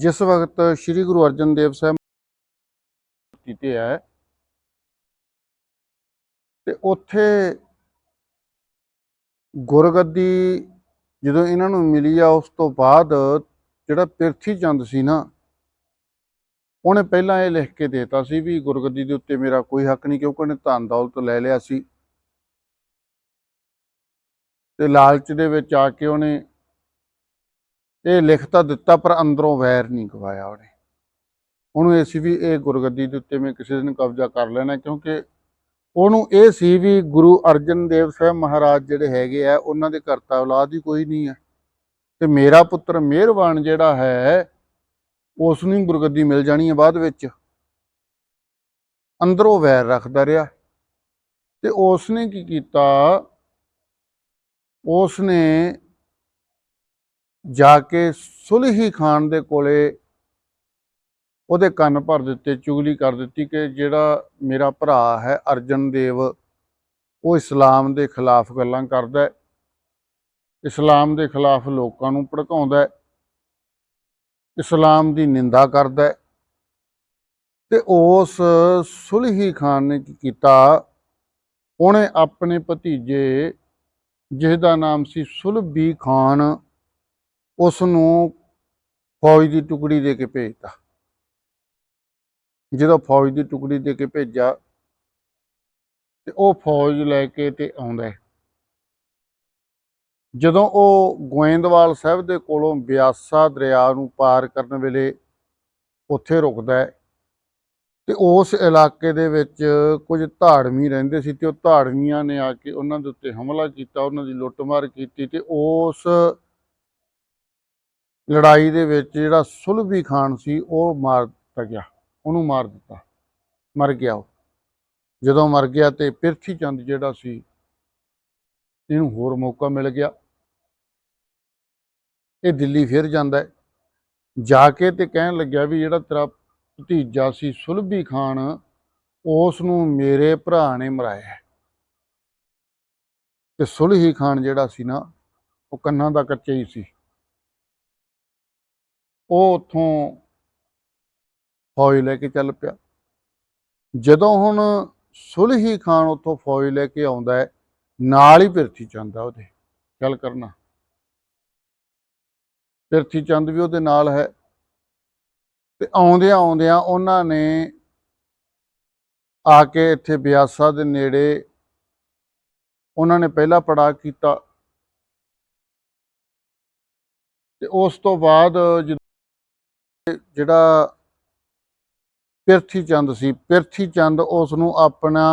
ਜਿਸ ਵਕਤ ਸ੍ਰੀ ਗੁਰੂ ਅਰਜਨ ਦੇਵ ਸਾਹਿਬ 'ਤੇ ਹੈ, ਤੇ ਉੱਥੇ ਗੁਰਗੱਦੀ ਜਦੋਂ ਇਹਨਾਂ ਨੂੰ ਮਿਲੀ ਆ, ਉਸ ਤੋਂ ਬਾਅਦ ਜਿਹੜਾ ਪਿਰਥੀ ਚੰਦ ਸੀ ਨਾ, ਉਹਨੇ ਪਹਿਲਾਂ ਇਹ ਲਿਖ ਕੇ ਦੇਤਾ ਸੀ ਵੀ ਗੁਰਗੱਦੀ ਦੇ ਉੱਤੇ ਮੇਰਾ ਕੋਈ ਹੱਕ ਨਹੀਂ, ਕਿਉਂਕਿ ਉਹਨੇ ਧਨ ਦੌਲਤ ਲੈ ਲਿਆ ਸੀ। ਤੇ ਲਾਲਚ ਦੇ ਵਿੱਚ ਆ ਕੇ ਉਹਨੇ ਇਹ ਲਿਖ ਤਾਂ ਦਿੱਤਾ, ਪਰ ਅੰਦਰੋਂ ਵੈਰ ਨਹੀਂ ਗਵਾਇਆ ਉਹਨੇ। ਉਹਨੂੰ ਇਹ ਸੀ ਵੀ ਇਹ ਗੁਰਗੱਦੀ ਦੇ ਉੱਤੇ ਮੈਂ ਕਿਸੇ ਦਿਨ ਕਬਜ਼ਾ ਕਰ ਲੈਣਾ, ਕਿਉਂਕਿ ਉਹਨੂੰ ਇਹ ਸੀ ਵੀ ਗੁਰੂ ਅਰਜਨ ਦੇਵ ਸਾਹਿਬ ਮਹਾਰਾਜ ਜਿਹੜੇ ਹੈਗੇ ਆ, ਉਹਨਾਂ ਦੇ ਕਰਤਾ ਔਲਾਦ ਹੀ ਕੋਈ ਨਹੀਂ ਹੈ ਤੇ ਮੇਰਾ ਪੁੱਤਰ ਮਿਹਰਬਾਨ ਜਿਹੜਾ ਹੈ, ਉਸ ਨੂੰ ਹੀ ਗੁਰਗੱਦੀ ਮਿਲ ਜਾਣੀ ਹੈ ਬਾਅਦ ਵਿੱਚ। ਅੰਦਰੋਂ ਵੈਰ ਰੱਖਦਾ ਰਿਹਾ। ਤੇ ਉਸ ਨੇ ਕੀ ਕੀਤਾ? ਉਸ ਨੇ ਜਾ ਕੇ ਸੁਲਹੀ ਖਾਨ ਦੇ ਕੋਲੇ ਉਹਦੇ ਕੰਨ ਭਰ ਦਿੱਤੇ, ਚੁਗਲੀ ਕਰ ਦਿੱਤੀ ਕਿ ਜਿਹੜਾ ਮੇਰਾ ਭਰਾ ਹੈ ਅਰਜਨ ਦੇਵ, ਉਹ ਇਸਲਾਮ ਦੇ ਖਿਲਾਫ ਗੱਲਾਂ ਕਰਦਾ ਹੈ। ਇਸਲਾਮ ਦੇ ਖਿਲਾਫ ਲੋਕਾਂ ਨੂੰ ਭੜਕਾਉਂਦਾ ਹੈ। ਇਸਲਾਮ ਦੀ ਨਿੰਦਾ ਕਰਦਾ ਹੈ। ਤੇ ਉਸ ਸੁਲਹੀ ਖਾਨ ਨੇ ਕੀ ਕੀਤਾ? ਉਹਨੇ ਆਪਣੇ ਭਤੀਜੇ ਜਿਸ ਦਾ ਨਾਮ ਸੀ ਸੁਲਬੀ ਖਾਨ ਉਸ ਨੂੰ ਫੌਜ ਦੀ ਟੁਕੜੀ ਦੇ ਕੇ ਭੇਜਤਾ ਜਦੋਂ ਫੌਜ ਦੀ ਟੁਕੜੀ ਦੇ ਕੇ ਭੇਜਿਆ, ਤੇ ਉਹ ਫੌਜ ਲੈ ਕੇ ਤੇ ਆਉਂਦਾ ਹੈ। ਜਦੋਂ ਉਹ ਗੋਇੰਦਵਾਲ ਸਾਹਿਬ ਦੇ ਕੋਲੋਂ ਬਿਆਸਾ ਦਰਿਆ ਨੂੰ ਪਾਰ ਕਰਨ ਵੇਲੇ ਉੱਥੇ ਰੁਕਦਾ ਹੈ, ਤੇ ਉਸ ਇਲਾਕੇ ਦੇ ਵਿੱਚ ਕੁਝ ਧਾੜਵੀ ਰਹਿੰਦੇ ਸੀ ਤੇ ਉਹ ਧਾੜਵੀਆਂ ਨੇ ਆ ਕੇ ਉਹਨਾਂ ਦੇ ਉੱਤੇ ਹਮਲਾ ਕੀਤਾ, ਉਹਨਾਂ ਦੀ ਲੁੱਟਮਾਰ ਕੀਤੀ ਤੇ ਉਸ ਲੜਾਈ ਦੇ ਵਿੱਚ ਜਿਹੜਾ ਸੁਲਭੀ ਖਾਨ ਸੀ, ਉਹ ਮਾਰ ਦਿੱਤਾ ਗਿਆ। ਉਹਨੂੰ ਮਾਰ ਦਿੱਤਾ। ਮਰ ਗਿਆ ਉਹ। ਜਦੋਂ ਮਰ ਗਿਆ ਤੇ ਪਿਰਥੀ ਚੰਦ ਜਿਹੜਾ ਸੀ, ਇਹਨੂੰ ਹੋਰ ਮੌਕਾ ਮਿਲ ਗਿਆ। ਇਹ ਦਿੱਲੀ ਫਿਰ ਜਾਂਦਾ ਜਾ ਕੇ ਤੇ ਕਹਿਣ ਲੱਗਿਆ ਵੀ ਜਿਹੜਾ ਤੇਰਾ ਭਤੀਜਾ ਸੀ, ਸੁਲਭੀ ਖਾਨ ਉਸ ਨੂੰ ਮੇਰੇ ਭਰਾ ਨੇ ਮਰਾਇਆ ਹੈ। ਤੇ ਸੁਲਹੀ ਖਾਨ ਜਿਹੜਾ ਸੀ ਨਾ, ਉਹ ਕੰਨਾਂ ਦਾ ਕੱਚਾ ਹੀ ਸੀ। ਉਹ ਉੱਥੋਂ ਫੌਜ ਲੈ ਕੇ ਚੱਲ ਪਿਆ। ਜਦੋਂ ਹੁਣ ਸੁਲਹੀ ਖਾਨ ਉੱਥੋਂ ਫੌਜ ਲੈ ਕੇ ਆਉਂਦਾ ਹੈ, ਨਾਲ ਹੀ ਪਿਰਥੀ ਚੰਦ ਆ ਉਹਦੇ, ਗੱਲ ਕਰਨਾ। ਪਿਰਥੀ ਚੰਦ ਵੀ ਉਹਦੇ ਨਾਲ ਹੈ ਤੇ ਆਉਂਦਿਆਂ ਆਉਂਦਿਆਂ ਉਹਨਾਂ ਨੇ ਆ ਕੇ ਇੱਥੇ ਬਿਆਸਾ ਦੇ ਨੇੜੇ ਉਹਨਾਂ ਨੇ ਪਹਿਲਾ ਪੜਾਅ ਕੀਤਾ ਤੇ ਉਸ ਤੋਂ ਬਾਅਦ ਜਦੋਂ ਜਿਹੜਾ ਪਿਰਥੀ ਚੰਦ ਸੀ, ਪਿਰਥੀ ਚੰਦ ਉਸ ਨੂੰ ਆਪਣਾ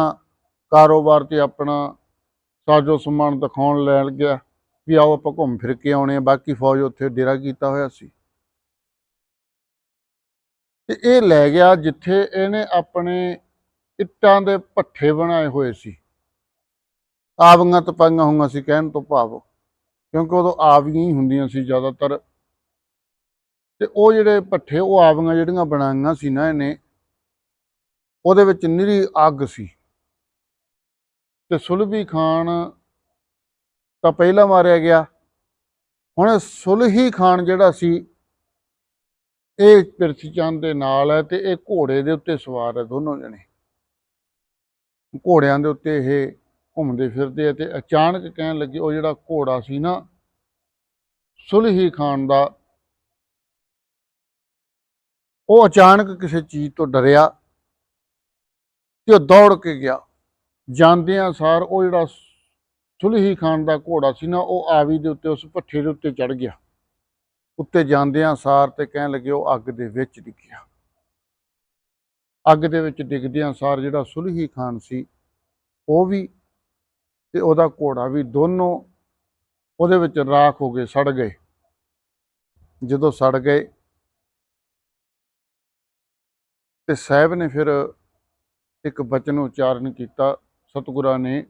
ਕਾਰੋਬਾਰ ਤੇ ਆਪਣਾ ਸਾਜੋ ਸਮਾਨ ਦਿਖਾਉਣ ਲੈਣ ਗਿਆ ਵੀ ਆਓ ਆਪਾਂ ਘੁੰਮ ਫਿਰ ਕੇ ਆਉਣੇ ਆ, ਬਾਕੀ ਫੌਜ ਉੱਥੇ ਡੇਰਾ ਕੀਤਾ ਹੋਇਆ ਸੀ। ਤੇ ਇਹ ਲੈ ਗਿਆ ਜਿੱਥੇ ਇਹਨੇ ਆਪਣੇ ਇੱਟਾਂ ਦੇ ਭੱਠੇ ਬਣਾਏ ਹੋਏ ਸੀ। ਆਵੀਆਂ ਤਪਾਈਆਂ ਹੋਈਆਂ ਸੀ, ਕਹਿਣ ਤੋਂ ਭਾਵ, ਕਿਉਂਕਿ ਉਦੋਂ ਆਵੀਆਂ ਹੀ ਹੁੰਦੀਆਂ ਸੀ ਜ਼ਿਆਦਾਤਰ। ਤੇ ਉਹ ਜਿਹੜੇ ਪੱਠੇ ਉਹ ਆਵੀਆਂ ਜਿਹੜੀਆਂ ਬਣਾਈਆਂ ਸੀ ਨਾ ਇਹਨੇ, ਉਹਦੇ ਵਿੱਚ ਨਿਰੀ ਅੱਗ ਸੀ। ਤੇ ਸੁਲਭੀ ਖਾਨ ਤਾਂ ਪਹਿਲਾਂ ਮਾਰਿਆ ਗਿਆ। ਹੁਣ ਸੁਲਹੀ ਖਾਨ ਜਿਹੜਾ ਸੀ, ਇਹ ਪਿਰਥੀ ਚੰਦ ਦੇ ਨਾਲ ਹੈ ਤੇ ਇਹ ਘੋੜੇ ਦੇ ਉੱਤੇ ਸਵਾਰ ਹੈ ਦੋਨੋਂ ਜਣੇ। ਘੋੜਿਆਂ ਦੇ ਉੱਤੇ ਇਹ ਘੁੰਮਦੇ ਫਿਰਦੇ ਆ ਤੇ ਅਚਾਨਕ ਕਹਿਣ ਲੱਗੇ ਉਹ ਜਿਹੜਾ ਘੋੜਾ ਸੀ ਨਾ, ਸੁਲਹੀ ਖਾਨ ਦਾ ਉਹ ਅਚਾਨਕ ਕਿਸੇ ਚੀਜ਼ ਤੋਂ ਡਰਿਆ ਤੇ ਉਹ ਦੌੜ ਕੇ ਗਿਆ। ਜਾਂਦਿਆਂ ਸਾਰ ਉਹ ਜਿਹੜਾ ਸੁਲਹੀ ਖਾਨ ਦਾ ਘੋੜਾ ਸੀ ਨਾ, ਉਹ ਆਵੀ ਦੇ ਉੱਤੇ, ਉਸ ਭੱਠੇ ਦੇ ਉੱਤੇ ਚੜ ਗਿਆ। ਉੱਤੇ ਜਾਂਦਿਆਂ ਸਾਰ ਤੇ ਕਹਿਣ ਲੱਗੇ, ਉਹ ਅੱਗ ਦੇ ਵਿੱਚ ਡਿੱਗਿਆ। ਅੱਗ ਦੇ ਵਿੱਚ ਡਿੱਗਦਿਆਂ ਸਾਰ ਜਿਹੜਾ ਸੁਲਹੀ ਖਾਨ ਸੀ, ਉਹ ਵੀ ਤੇ ਉਹਦਾ ਘੋੜਾ ਵੀ ਦੋਨੋਂ ਉਹਦੇ ਵਿੱਚ ਰਾਖ ਹੋ ਗਏ, ਸੜ ਗਏ। ਜਦੋਂ ਸੜ ਗਏ ਤੇ ਸਾਹਿਬ ਨੇ ਫਿਰ ਇੱਕ ਬਚਨ ਉਚਾਰਨ ਕੀਤਾ। ਸਤਿਗੁਰਾਂ ਨੇ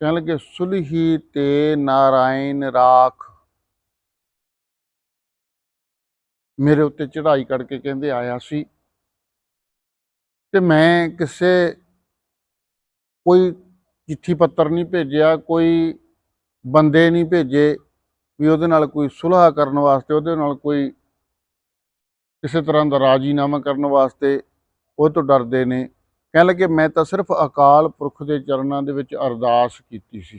ਕਹਿਣ ਲੱਗੇ, ਸੁਲਹੀ ਤੇ ਨਾਰਾਇਣ ਰਾਖ। ਮੇਰੇ ਉੱਤੇ ਚੜ੍ਹਾਈ ਕਰਕੇ ਕਹਿੰਦੇ, ਆਇਆ ਸੀ। ਤੇ ਮੈਂ ਕਿਸੇ ਕੋਈ ਚਿੱਠੀ ਪੱਤਰ ਨਹੀਂ ਭੇਜਿਆ, ਕੋਈ ਬੰਦੇ ਨਹੀਂ ਭੇਜੇ ਵੀ ਉਹਦੇ ਨਾਲ ਕੋਈ ਸੁਲਹਾ ਕਰਨ ਵਾਸਤੇ, ਉਹਦੇ ਨਾਲ ਕੋਈ ਕਿਸੇ ਤਰ੍ਹਾਂ ਦਾ ਰਾਜੀਨਾਮਾ ਕਰਨ ਵਾਸਤੇ ਉਹ ਤੋਂ ਡਰਦੇ ਨੇ। ਕਹਿਣ ਲੱਗੇ, ਮੈਂ ਤਾਂ ਸਿਰਫ ਅਕਾਲ ਪੁਰਖ ਦੇ ਚਰਨਾਂ ਦੇ ਵਿੱਚ ਅਰਦਾਸ ਕੀਤੀ ਸੀ।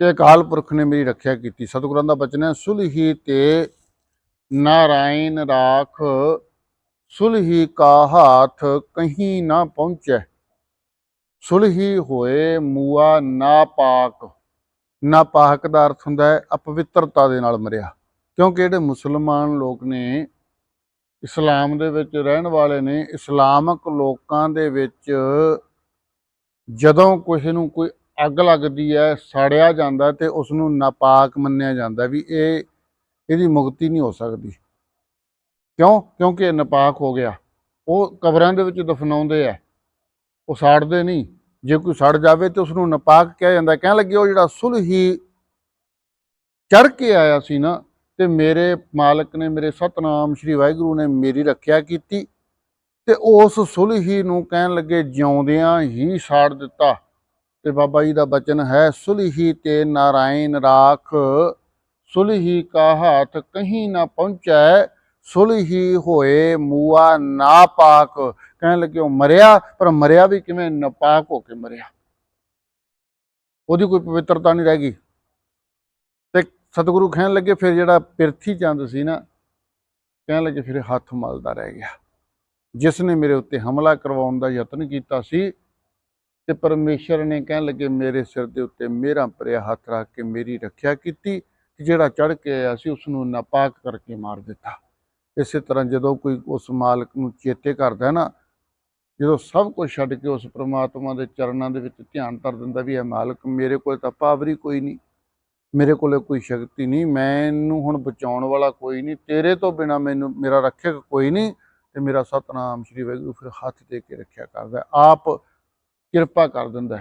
ਤੇ ਅਕਾਲ ਪੁਰਖ ਨੇ ਮੇਰੀ ਰੱਖਿਆ ਕੀਤੀ। ਸਤਿਗੁਰਾਂ ਦਾ ਬਚਨ ਹੈ ਸੁਲਹੀ ਤੇ ਨਾਰਾਇਣ ਰਾਖ ਸੁਲਹੀ ਕਾ ਹਾਥ ਕਹੀਂ ਨਾ ਪਹੁੰਚੈ। ਸੁਲਹੀ ਹੋਏ ਮੂਆ ਨਾ ਪਾਕ। ਨਾ ਦਾ ਅਰਥ ਹੁੰਦਾ ਹੈ, ਅਪਵਿੱਤਰਤਾ ਦੇ ਨਾਲ ਮਰਿਆ। ਕਿਉਂਕਿ ਜਿਹੜੇ ਮੁਸਲਮਾਨ ਲੋਕ ਨੇ, ਇਸਲਾਮ ਦੇ ਵਿੱਚ ਰਹਿਣ ਵਾਲੇ ਨੇ, ਇਸਲਾਮਕ ਲੋਕਾਂ ਦੇ ਵਿੱਚ ਜਦੋਂ ਕਿਸੇ ਨੂੰ ਕੋਈ ਅੱਗ ਲੱਗਦੀ ਹੈ, ਸਾੜਿਆ ਜਾਂਦਾ ਤੇ ਉਸ ਨੂੰ ਨਾਪਾਕ ਮੰਨਿਆ ਜਾਂਦਾ ਵੀ ਇਹ, ਇਹਦੀ ਮੁਕਤੀ ਨਹੀਂ ਹੋ ਸਕਦੀ। ਕਿਉਂ? ਕਿਉਂਕਿ ਇਹ ਨਾਪਾਕ ਹੋ ਗਿਆ। ਉਹ ਕਬਰਾਂ ਦੇ ਵਿੱਚ ਦਫਨਾਉਂਦੇ ਆ। ਉਹ ਸਾੜਦੇ ਨਹੀਂ। ਜੇ ਕੋਈ ਸੜ ਜਾਵੇ ਤੇ ਉਸ ਨੂੰ ਨਾਪਾਕ ਕਿਹਾ ਜਾਂਦਾ। ਕਹਿਣ ਲੱਗੇ ਉਹ ਜਿਹੜਾ ਸੁਲਹੀ ਚੜ ਕੇ ਆਇਆ ਸੀ ਨਾ ਤੇ ਮੇਰੇ ਮਾਲਕ ਨੇ, ਮੇਰੇ ਸਤਨਾਮ ਸ੍ਰੀ ਵਾਹਿਗੁਰੂ ਨੇ ਮੇਰੀ ਰੱਖਿਆ ਕੀਤੀ ਤੇ ਉਸ ਸੁਲਹੀ ਨੂੰ ਕਹਿਣ ਲੱਗੇ, ਜਿਉਂਦਿਆਂ ਹੀ ਸਾੜ ਦਿੱਤਾ। ਤੇ ਬਾਬਾ ਜੀ ਦਾ ਬਚਨ ਹੈ, ਸੁਲਹੀ ਤੇ ਨਾਰਾਇਣ ਰਾਖ, ਸੁਲਹੀ ਕਾ ਹੱਥ ਕਹੀਂ ਨਾ ਪਹੁੰਚੈ, ਸੁਲਹੀ ਹੋਏ ਮੂਆ ਨਾਪਾਕ ਕਹਿਣ ਲੱਗੇ, ਉਹ ਮਰਿਆ, ਪਰ ਮਰਿਆ ਵੀ ਕਿਵੇਂ? ਨਾਪਾਕ ਹੋ ਕੇ ਮਰਿਆ। ਉਹਦੀ ਕੋਈ ਪਵਿੱਤਰਤਾ ਨਹੀਂ ਰਹਿ ਗਈ। ਸਤਿਗੁਰੂ ਕਹਿਣ ਲੱਗੇ, ਫਿਰ ਜਿਹੜਾ ਪਿਰਥੀ ਚੰਦ ਸੀ ਨਾ, ਕਹਿਣ ਲੱਗੇ, ਫਿਰ ਹੱਥ ਮਲਦਾ ਰਹਿ ਗਿਆ। ਜਿਸ ਨੇ ਮੇਰੇ ਉੱਤੇ ਹਮਲਾ ਕਰਵਾਉਣ ਦਾ ਯਤਨ ਕੀਤਾ ਸੀ ਤੇ ਪਰਮੇਸ਼ਰ ਨੇ ਕਹਿਣ ਲੱਗੇ, ਮੇਰੇ ਸਿਰ ਦੇ ਉੱਤੇ ਮੇਰਾ ਭਰਿਆ ਹੱਥ ਰੱਖ ਕੇ ਮੇਰੀ ਰੱਖਿਆ ਕੀਤੀ ਤੇ ਜਿਹੜਾ ਚੜ ਕੇ ਆਇਆ ਸੀ ਉਸ ਨੂੰ ਨਾਪਾਕ ਕਰਕੇ ਮਾਰ ਦਿੱਤਾ। ਇਸੇ ਤਰ੍ਹਾਂ ਜਦੋਂ ਕੋਈ ਉਸ ਮਾਲਕ ਨੂੰ ਚੇਤੇ ਕਰਦਾ ਨਾ, ਜਦੋਂ ਸਭ ਕੁਝ ਛੱਡ ਕੇ ਉਸ ਪ੍ਰਮਾਤਮਾ ਦੇ ਚਰਨਾਂ ਦੇ ਵਿੱਚ ਧਿਆਨ ਧਰ ਦਿੰਦਾ ਵੀ ਇਹ ਮਾਲਕ ਮੇਰੇ ਕੋਲ ਤਾਂ ਪਾਵਰੀ ਕੋਈ ਨਹੀਂ ਮੇਰੇ ਕੋਲੇ ਕੋਈ ਸ਼ਕਤੀ ਨਹੀਂ, ਮੈਨੂੰ ਹੁਣ ਬਚਾਉਣ ਵਾਲਾ ਕੋਈ ਨਹੀਂ, ਤੇਰੇ ਤੋਂ ਬਿਨਾ ਮੈਨੂੰ, ਮੇਰਾ ਰੱਖਿਅਕ ਕੋਈ ਨਹੀਂ ਤੇ ਮੇਰਾ ਸਤਨਾਮ ਸ੍ਰੀ ਵਾਹਿਗੁਰੂ ਫਿਰ ਹੱਥ ਦੇ ਕੇ ਰੱਖਿਆ ਕਰਦਾ ਆਪ ਕਿਰਪਾ ਕਰ ਦਿੰਦਾ